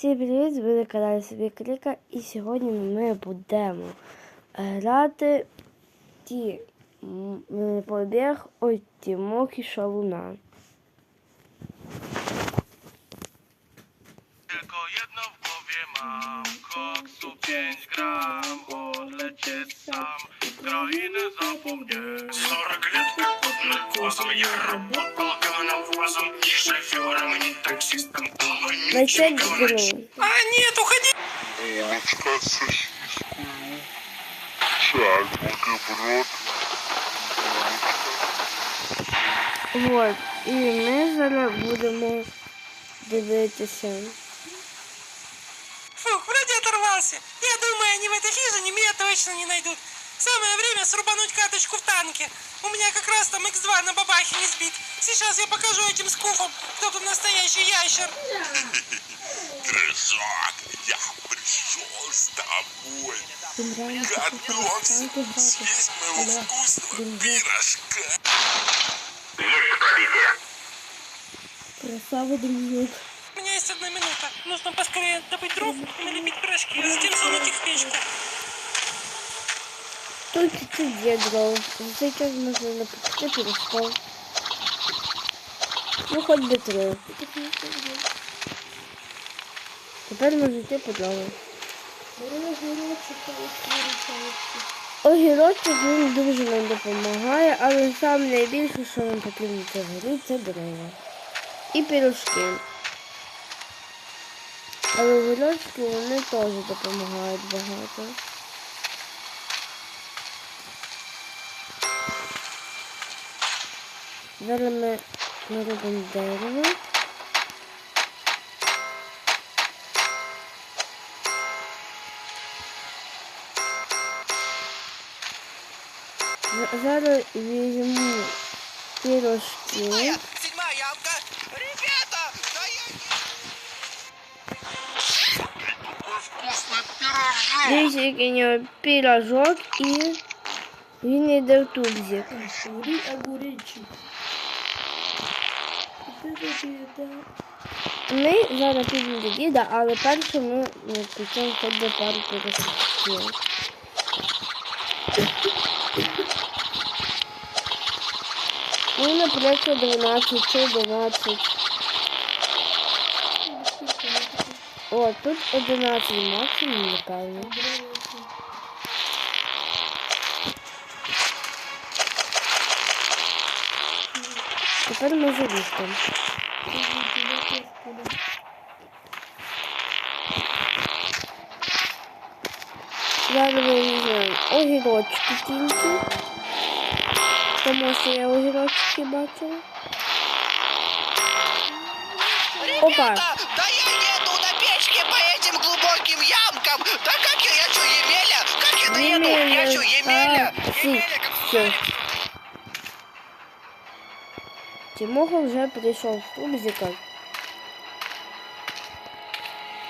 Всім привіт, ви на каналі Собі Кріка і сьогодні ми будемо грати ті побіг от Тімокі Шалуна. Tylko jedno w głowie mam Koksu 5 gram Odlecieć sam Krainy zapomnieć 40 лет как под наркозом Я работал говновозом И шофером, и таксистом ничего, гру. А, нет, уходи! Булочка сосискою, чай, бутерброд. Вот. І ми зараз будемо дивитися. Они в этой хижине меня точно не найдут. Самое время срубануть каточку в танке. У меня как раз там X2 на бабахе не сбит. Сейчас я покажу этим скуфам, кто тут настоящий ящер. Дружок, я пришел с тобой Готовься съесть моего вкусного пирожка Есть пробитие Красава дружок. Нужно поскорее добыть дров и налепить пирожки, а затем сунуть их в печку. Тут це дідро. За цей час можна напекти пирожков. Ну, хоч би три. Тепер можна йти по дому. Огірочок він дуже нам допомагає, але найбільше, що нам потрібно це горі, це дерева. І пірожки. Але огірочки вони теж допомагають багато. Зараз ми наробимо дерево. Зараз візьму пірожки. Дивіться, пірожок і він йде в тубзик. Ми зараз підемо до діда, але перше ми ну, включимо хоч би пару пірожків. Ну, наприклад, 12 чи 11. О, тут 11 максимум, напевно. Тепер ми залізтимо. Зараз ми візьмемо огірочки тільки. Тому що я огірочки бачила. Опа! Да я еду этим глубоким ямкам. Да как я, я что, Емеля? Как я доеду? Я что, Емеля? А, Емеля, как все. Тимоха вже прийшов в Тубзика.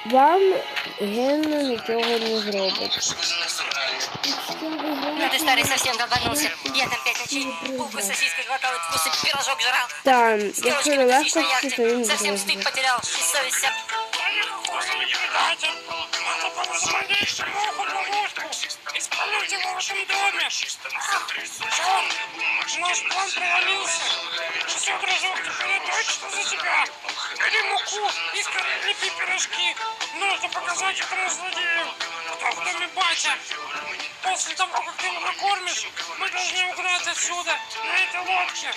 Вам Генна нічого не зробить. Ну ты старый совсем долбанулся. Я там пять ночей булку сосиской глотал и вкусный пирожок жрал. Там, не тусишь на легко, то він яхте. Совсем стыд потерял и совесть лодку и спалить его в вашем доме. Джон, наш план провалился. Все, дружок, я точно за тебя. Бери муку и скорее пирожки. Нужно показать этому злодею, кто в доме батя. После того, как ты его накормишь, мы должны угнать отсюда на этой лодке.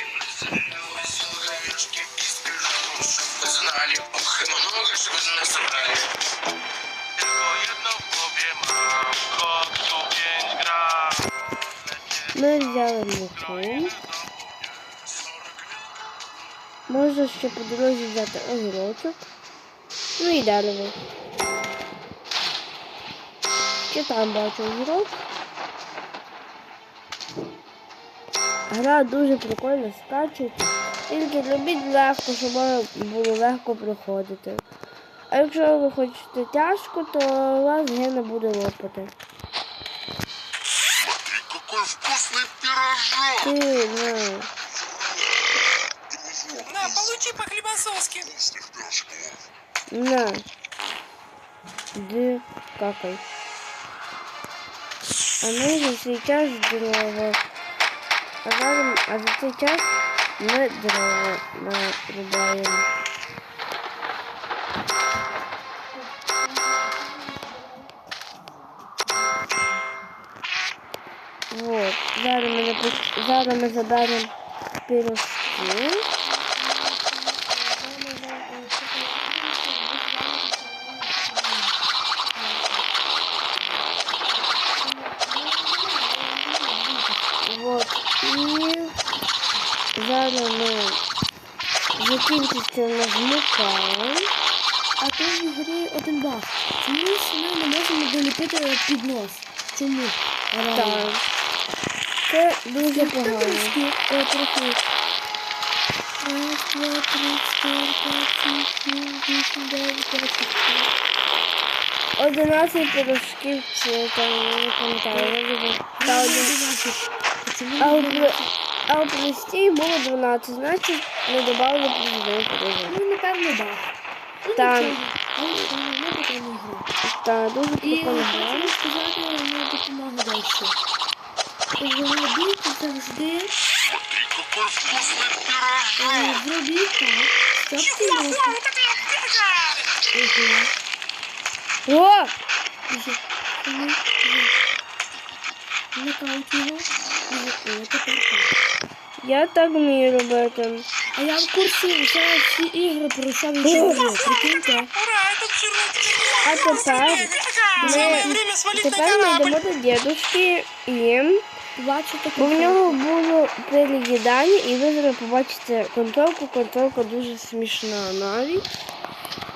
Вы знали, ох, и много Tylko głowie mam Koksu 5 gram Ми взяли муку. Можна ще по дорозі взяти огірочок. Ну і дерево. Ще там бачу огірок. Гра дуже прикольно скаче. Тільки робіть легко, щоб було легко проходити. А якщо ви хочете тяжко, то вас гена буде лопати. Смотри, какой вкусный пирожок! Ти, на. На, получи по хлебососки. На. Д. Какай. А ми за цей час дрова. А зараз, а за цей ми дрова нарубаємо. Вот. Зараз напи- зараз ми заберемо пирожки. Зараз ми закінчиться нажмукаємо. А то в грі один баг. Чомусь ми не можемо доліпити піднос. Чому? Так. Це дуже погано. Трохи. Раз, два, три, чотири, п'ять, сім, вісім, дев'ять, десять. 11 пирожків чи там не пам'ятаю. Та один. Чому А а у простій було 12, значить не додали один. Ну, напевно, так. Ну, Там. Але прикольна гра. Та дуже І прикольно. хочу сказати, вона допомога дещо. Зробіть завжди, е, зробіть так, щоб піднос. Ого. О! Вмикають його. Я так вмію робити. А я в курсі вже всі ігри пройшов і прикиньте. А тепер ми, тепер ми йдемо до дідушки і в нього було переїдання, і ви зараз побачите контролку. Контролка дуже смішна навіть.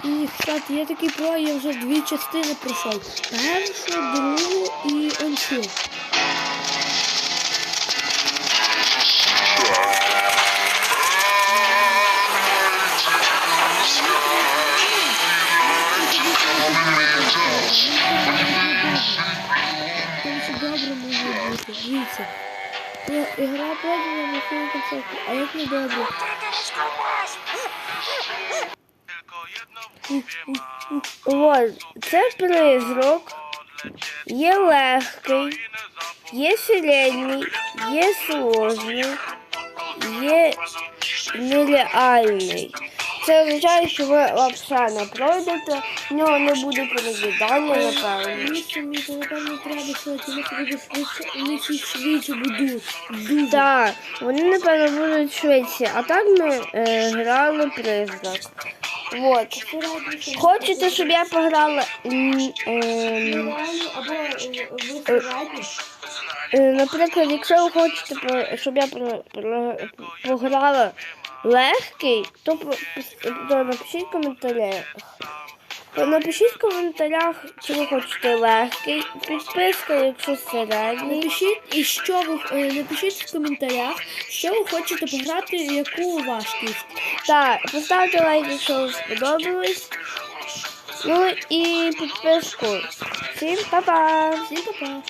І, кстати, є такий про, я вже дві частини пройшов. Першу, другу і он добре може ігра поділа на свою концерту. А як не добре? От, це призрак, є легкий, є середній, є сложний, є нереальний. Це означає, що ви взагалі не пройдете, в нього не буде переїдання, напевно. Місце мені напевно треба, що ті будуть швидше, будуть. Так, вони, напевно, будуть швидше, а так ми е, грали призрак. От. Хочете, щоб я пограла? м, ем, або е, ви. Е, Наприклад, якщо ви хочете, про- щоб я про- про- пограла легкий, то, то напишіть в коментарях. То Напишіть в коментарях, чи ви хочете легкий, підписка, якщо середній. Напишіть, і що ви е, напишіть в коментарях, що ви хочете пограти, яку важкість. Так, поставте лайк, якщо вам сподобалось. Ну і підписку. Всім па-па! Всім па-па!